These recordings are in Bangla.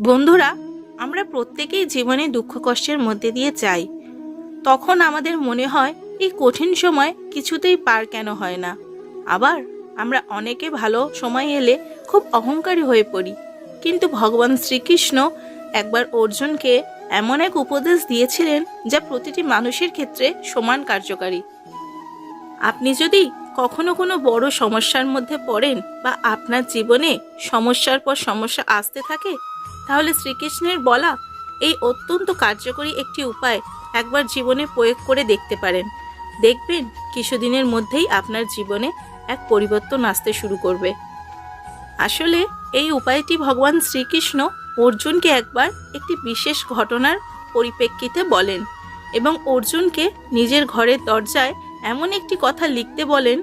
বন্ধুরা, আমরা প্রত্যেকেই জীবনে দুঃখ কষ্টের মধ্যে দিয়ে যাই। তখন আমাদের মনে হয়, এই কঠিন সময় কিছুতেই পার কেন হয় না। আবার আমরা অনেকে ভালো সময় এলে খুব অহংকারী হয়ে পড়ি। কিন্তু ভগবান শ্রীকৃষ্ণ একবার অর্জুনকে এমন এক উপদেশ দিয়েছিলেন, যা প্রতিটি মানুষের ক্ষেত্রে সমান কার্যকারী। আপনি যদি কখনো কোনো বড় সমস্যার মধ্যে পড়েন বা আপনার জীবনে সমস্যার পর সমস্যা আসতে থাকে তাহলে শ্রীকৃষ্ণের বলা এই অত্যন্ত কার্যকরী একটি উপায় একবার জীবনে প্রয়োগ করে দেখতে পারেন। দেখবেন কিছুদিনের মধ্যেই আপনার জীবনে এক পরিবর্তন আসতে শুরু করবে। আসলে এই উপায়টি ভগবান শ্রীকৃষ্ণ অর্জুনকে একবার একটি বিশেষ ঘটনার পরিপ্রেক্ষিতে বলেন এবং অর্জুনকে নিজের ঘরের দরজায় এমন একটি কথা লিখতে বলেন,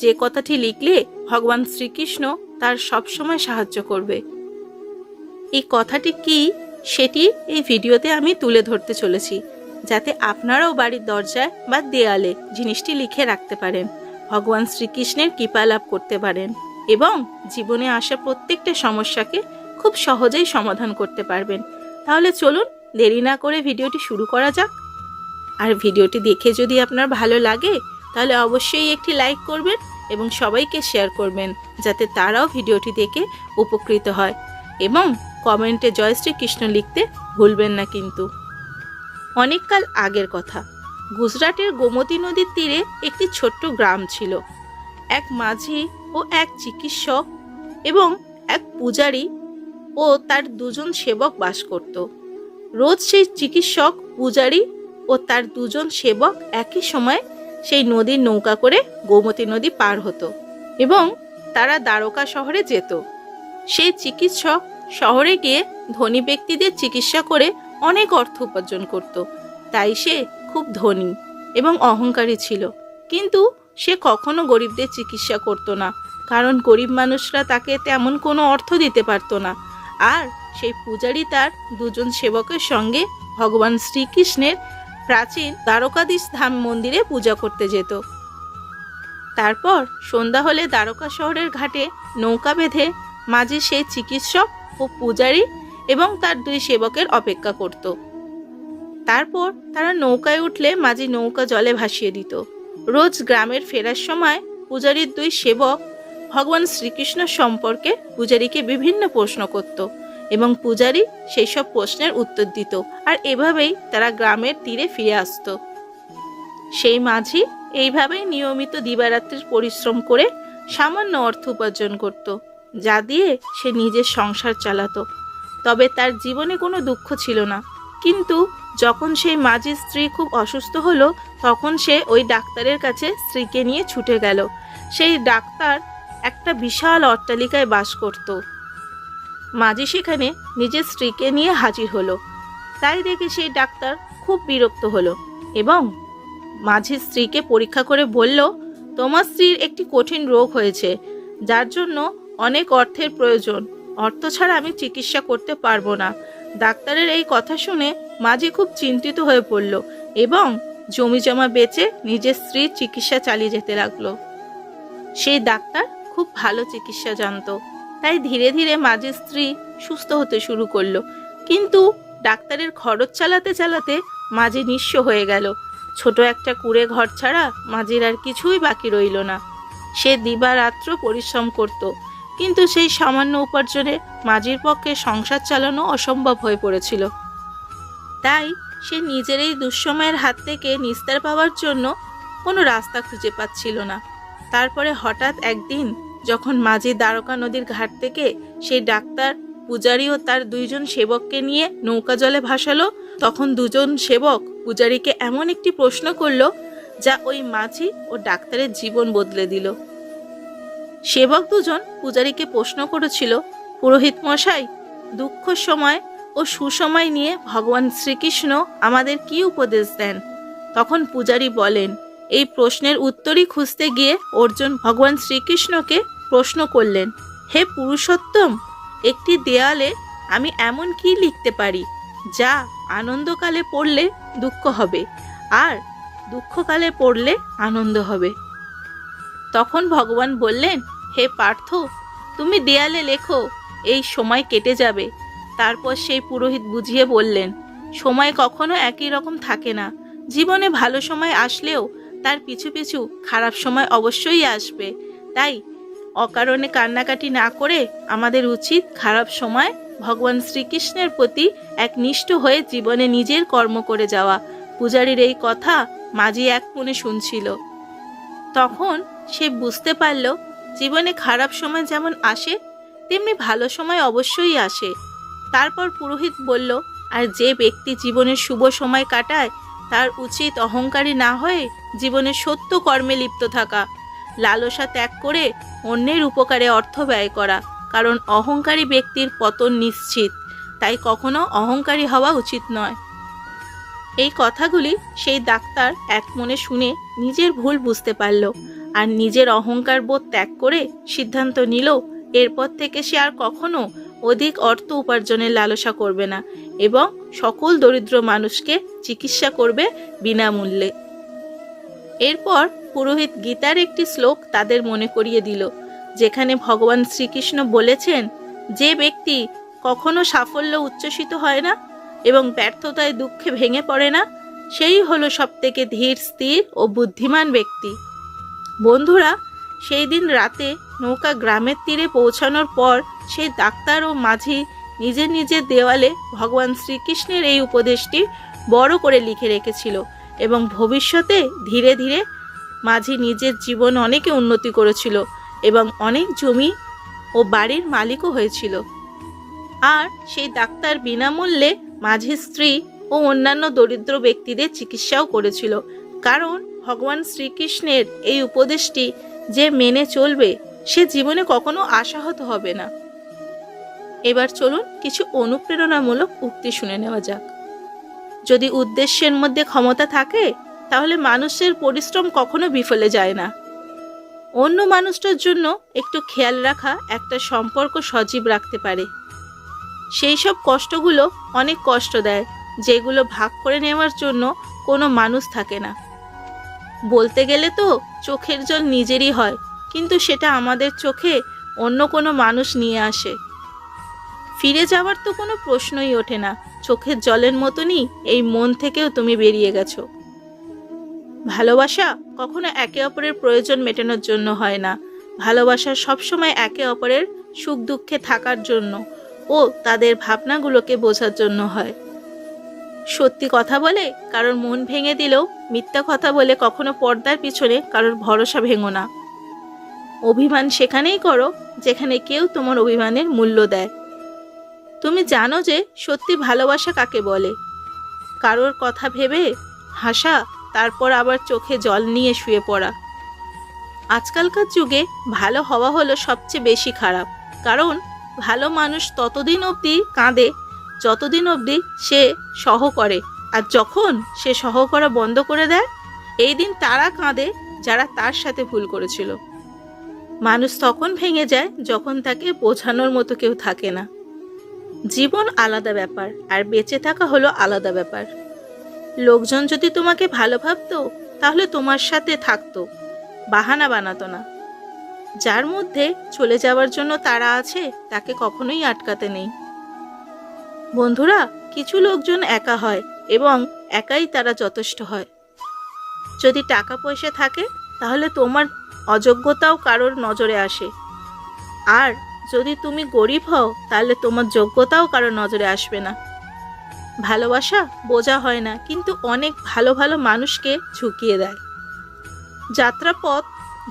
যে কথাটি লিখলে ভগবান শ্রীকৃষ্ণ তার সবসময় সাহায্য করবে। এই কথাটি কি সেটি এই ভিডিওতে আমি তুলে ধরতে চলেছি, যাতে আপনারাও বাড়ির দরজায় বা দেয়ালে জিনিসটি লিখে রাখতে পারেন, ভগবান শ্রীকৃষ্ণের কৃপা লাভ করতে পারেন এবং জীবনে আসা প্রত্যেকটা সমস্যাকে খুব সহজেই সমাধান করতে পারবেন। তাহলে চলুন দেরি না করে ভিডিওটি শুরু করা যাক। আর ভিডিওটি দেখে যদি আপনার ভালো লাগে, তাহলে অবশ্যই একটি লাইক করবেন এবং সবাইকে শেয়ার করবেন, যাতে তারাও ভিডিওটি দেখে উপকৃত হয়। এবং কমেন্টে জয় শ্রীকৃষ্ণ লিখতে ভুলবেন না কিন্তু। অনেককাল আগের কথা। গুজরাটের গোমতী নদীর তীরে একটি ছোট্ট গ্রাম ছিল। এক মাঝি ও এক চিকিৎসক এবং এক পূজারী ও তার দুজন সেবক বাস করত। রোজ সেই চিকিৎসক, পূজারী ও তার দুজন সেবক একই সময় সেই নদীর নৌকা করে গোমতী নদী পার হতো এবং তারা দ্বারকা শহরে যেত। সেই চিকিৎসক শহরে গিয়ে ধনী ব্যক্তিদের চিকিৎসা করে অনেক অর্থ উপার্জন করত। তাই সে খুব ধনী এবং অহংকারী ছিল। কিন্তু সে কখনো গরিবদের চিকিৎসা করতো না, কারণ গরিব মানুষরা তাকে তেমন কোনো অর্থ দিতে পারতো না। আর সেই পূজারী তার দুজন সেবকের সঙ্গে ভগবান শ্রীকৃষ্ণের প্রাচীন দ্বারকাধীশ ধাম মন্দিরে পূজা করতে যেত। তারপর সন্ধ্যা হলে দ্বারকা শহরের ঘাটে নৌকা বেঁধে মাঝে সেই চিকিৎসক পূজারী এবং তার দুই সেবকের অপেক্ষা করত। তারপর তারা নৌকায় উঠলে মাঝি নৌকা জলে ভাসিয়ে দিত। রোজ গ্রামের ফেরার সময় পূজারীর দুই সেবক ভগবান শ্রীকৃষ্ণ সম্পর্কে পূজারীকে বিভিন্ন প্রশ্ন করত এবং পূজারী সেই সব প্রশ্নের উত্তর দিত আর এভাবেই তারা গ্রামের তীরে ফিরে আসতো। সেই মাঝি এইভাবেই নিয়মিত দিবারাত্রির পরিশ্রম করে সামান্য অর্থ উপার্জন করত। যা দিয়ে সে নিজের সংসার চালাতো। তবে তার জীবনে কোনো দুঃখ ছিল না। কিন্তু যখন সেই মাঝির স্ত্রী খুব অসুস্থ হলো, তখন সে ওই ডাক্তারের কাছে স্ত্রীকে নিয়ে ছুটে গেল। সেই ডাক্তার একটা বিশাল অট্টালিকায় বাস করত। মাঝি সেখানে নিজের স্ত্রীকে নিয়ে হাজির হলো। তাই দেখে সেই ডাক্তার খুব বিরক্ত হলো এবং মাঝির স্ত্রীকে পরীক্ষা করে বলল, তোমার স্ত্রীর একটি কঠিন রোগ হয়েছে, যার জন্য অনেক অর্থের প্রয়োজন। অর্থ ছাড়া আমি চিকিৎসা করতে পারব না। ডাক্তারের এই কথা শুনে মাঝি খুব চিন্তিত হয়ে পড়ল এবং জমি জমা বেচে নিজের স্ত্রীর চিকিৎসা চালিয়ে যেতে লাগল। সেই ডাক্তার খুব ভালো চিকিৎসা জানতো। তাই ধীরে ধীরে মাঝির স্ত্রী সুস্থ হতে শুরু করল। কিন্তু ডাক্তারের খরচ চালাতে চালাতে মাঝি নিঃস্ব হয়ে গেল। ছোট একটা কুড়ে ঘর ছাড়া মাঝির আর কিছুই বাকি রইল না। সে দিবারাত্র পরিশ্রম করত। কিন্তু সেই সামান্য উপার্জনে মাঝির পক্ষে সংসার চালানো অসম্ভব হয়ে পড়েছিল। তাই সে নিজের এই দুঃসময়ের হাত থেকে নিস্তার পাওয়ার জন্য কোনো রাস্তা খুঁজে পাচ্ছিল না। তারপরে হঠাৎ একদিন যখন মাঝি দ্বারকা নদীর ঘাট থেকে সেই ডাক্তার, পূজারী ও তার দুইজন সেবককে নিয়ে নৌকা জলে ভাসালো, তখন দুজন সেবক পূজারীকে এমন একটি প্রশ্ন করল যা ওই মাঝি ও ডাক্তারের জীবন বদলে দিল। সেবক দুজন পূজারীকে প্রশ্ন করেছিল, পুরোহিত মশাই, দুঃখ সময় ও সুসময় নিয়ে ভগবান শ্রীকৃষ্ণ আমাদের কি উপদেশ দেন? তখন পূজারী বলেন, এই প্রশ্নের উত্তরই খুঁজতে গিয়ে অর্জুন ভগবান শ্রীকৃষ্ণকে প্রশ্ন করলেন, হে পুরুষোত্তম, একটি দেয়ালে আমি এমন কি লিখতে পারি যা আনন্দকালে পড়লে দুঃখ হবে আর দুঃখকালে পড়লে আনন্দ হবে? তখন ভগবান বললেন হে পার্থ, তুমি দেয়ালে লেখো, এই সময় কেটে যাবে। তারপর সেই পুরোহিত বুঝিয়ে বললেন, সময় কখনো একই রকম থাকে না। জীবনে ভালো সময় আসলেও তার পিছু পিছু খারাপ সময় অবশ্যই আসবে। তাই অকারণে কান্নাকাটি না করে আমাদের উচিত খারাপ সময় ভগবান শ্রীকৃষ্ণের প্রতি এক নিষ্ঠ হয়ে জীবনে নিজের কর্ম করে যাওয়া। পূজারীর এই কথা মাঝি এক মনে শুনছিল। তখন সে বুঝতে পারল জীবনে খারাপ সময় যেমন আসে, তেমনি ভালো সময় অবশ্যই আসে। তারপর পুরোহিত বলল, আর যে ব্যক্তি জীবনের শুভ সময় কাটায়, তার উচিত অহংকারী না হয়ে জীবনে সত্য কর্মে লিপ্ত থাকা, লালসা ত্যাগ করে অন্যের উপকারে অর্থ ব্যয় করা। কারণ অহংকারী ব্যক্তির পতন নিশ্চিত, তাই কখনো অহংকারী হওয়া উচিত নয়। এই কথাগুলি সেই ডাক্তার এক মনে শুনে নিজের ভুল বুঝতে পারল। আর নিজের অহংকার বোধ ত্যাগ করে সিদ্ধান্ত নিল, এরপর থেকে সে আর কখনো অধিক অর্থ উপার্জনের লালসা করবে না এবং সকল দরিদ্র মানুষকে চিকিৎসা করবে বিনামূল্যে। এরপর পুরোহিত গীতার একটি শ্লোক তাদের মনে করিয়ে দিল, যেখানে ভগবান শ্রীকৃষ্ণ বলেছেন, যে ব্যক্তি কখনো সাফল্য উচ্ছ্বসিত হয় না এবং ব্যর্থতায় দুঃখে ভেঙে পড়ে না, সেই হলো সবথেকে ধীর, স্থির ও বুদ্ধিমান ব্যক্তি। বন্ধুরা সেই দিন রাতে নৌকা গ্রামের তীরে পৌঁছানোর পর সেই ডাক্তার ও মাঝি নিজের নিজের দেওয়ালে ভগবান শ্রীকৃষ্ণের এই উপদেশটি বড় করে লিখে রেখেছিল এবং ভবিষ্যতে ধীরে ধীরে মাঝি নিজের জীবন অনেকে উন্নতি করেছিল এবং অনেক জমি ও বাড়ির মালিকও হয়েছিল। আর সেই ডাক্তার বিনামূল্যে মাঝির স্ত্রী ও অন্যান্য দরিদ্র ব্যক্তিদের চিকিৎসাও করেছিল। কারণ ভগবান শ্রীকৃষ্ণের এই উপদেশটি যে মেনে চলবে, সে জীবনে কখনো আশাহত হবে না। এবার চলুন কিছু অনুপ্রেরণামূলক উক্তি শুনে নেওয়া যাক। যদি উদ্দেশ্যের মধ্যে ক্ষমতা থাকে, তাহলে মানুষের পরিশ্রম কখনো বিফলে যায় না। অন্য মানুষটার জন্য একটু খেয়াল রাখা একটা সম্পর্ক সজীব রাখতে পারে। সেই সব কষ্টগুলো অনেক কষ্ট দেয়, যেগুলো ভাগ করে নেওয়ার জন্য কোনো মানুষ থাকে না। বলতে গেলে তো চোখের জল নিজেরই হয়, কিন্তু সেটা আমাদের চোখে অন্য কোনো মানুষ নিয়ে আসে। ফিরে যাওয়ার তো কোনো প্রশ্নই ওঠে না, চোখের জলের মতনই এই মন থেকেও তুমি বেরিয়ে গেছো। ভালোবাসা কখনো একে অপরের প্রয়োজন মেটানোর জন্য হয় না, ভালোবাসা সবসময় একে অপরের সুখ দুঃখে থাকার জন্য ও তাদের ভাবনাগুলোকে বোঝার জন্য হয়। সত্যি কথা বলে কারোর মন ভেঙে দিলেও মিথ্যা কথা বলে কখনো পর্দার পিছনে কারোর ভরসা ভেঙো না। অভিমান সেখানেই করো যেখানে কেউ তোমার অভিমানের মূল্য দেয়। তুমি জানো যে সত্যি ভালোবাসা কাকে বলে। কারোর কথা ভেবে হাসা, তারপর আবার চোখে জল নিয়ে শুয়ে পড়া। আজকালকার যুগে ভালো হওয়া হলো সবচেয়ে বেশি খারাপ। কারণ ভালো মানুষ ততদিন অবধি কাঁদে যতদিন অবধি সে সহ করে। আর যখন সে সহ করা বন্ধ করে দেয়, এই দিন তারা কাঁদে যারা তার সাথে ভুল করেছিল। মানুষ তখন ভেঙে যায় যখন তাকে বোঝানোর মতো কেউ থাকে না। জীবন আলাদা ব্যাপার, আর বেঁচে থাকা হলো আলাদা ব্যাপার। লোকজন যদি তোমাকে ভালো ভাবতো, তাহলে তোমার সাথে থাকতো, বাহানা বানাতো না। যার মধ্যে চলে যাওয়ার জন্য তারা আছে, তাকে কখনোই আটকাতে নেই। বন্ধুরা, কিছু লোকজন একা হয় এবং একাই তারা যথেষ্ট হয়। যদি টাকা পয়সা থাকে, তাহলে তোমার অযোগ্যতাও কারোর নজরে আসে। আর যদি তুমি গরিব হও, তাহলে তোমার যোগ্যতাও কারোর নজরে আসবে না। ভালোবাসা বোঝা হয় না, কিন্তু অনেক ভালো ভালো মানুষকে ঝুঁকিয়ে দেয়। যাত্রাপথ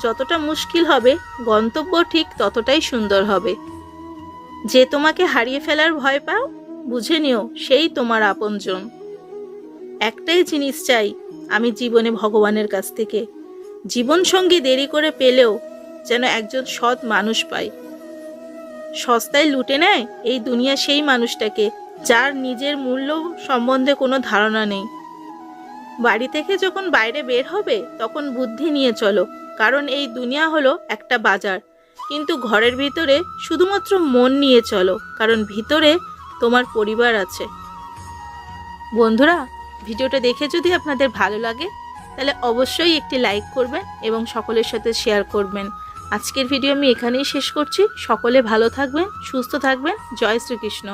যতটা মুশকিল হবে, গন্তব্য ঠিক ততটাই সুন্দর হবে। যে তোমাকে হারিয়ে ফেলার ভয় পাও বুঝে নিও, সেই তোমার আপনজন। একটাই জিনিস চাই, আমি জীবনে ভগবানের কাছ থেকে। জীবনসঙ্গী দেরি করে পেলেও যেন একজন সৎ মানুষ পাই সস্তায় লুটে নেয় এই দুনিয়া সেই মানুষটাকে, যার নিজের মূল্য সম্বন্ধে কোনো ধারণা নেই। বাড়ি থেকে যখন বাইরে বের হবে, তখন বুদ্ধি নিয়ে চলো, কারণ এই দুনিয়া হলো একটা বাজার। কিন্তু ঘরের ভিতরে শুধুমাত্র মন নিয়ে চলো, কারণ ভিতরে তোমার পরিবার আছে। বন্ধুরা, ভিডিওটা দেখে যদি আপনাদের ভালো লাগে, তাহলে অবশ্যই একটি লাইক করবেন এবং সকলের সাথে শেয়ার করবেন। আজকের ভিডিও আমি এখানেই শেষ করছি। সকলে ভালো থাকবেন, সুস্থ থাকবেন। জয় শ্রীকৃষ্ণ।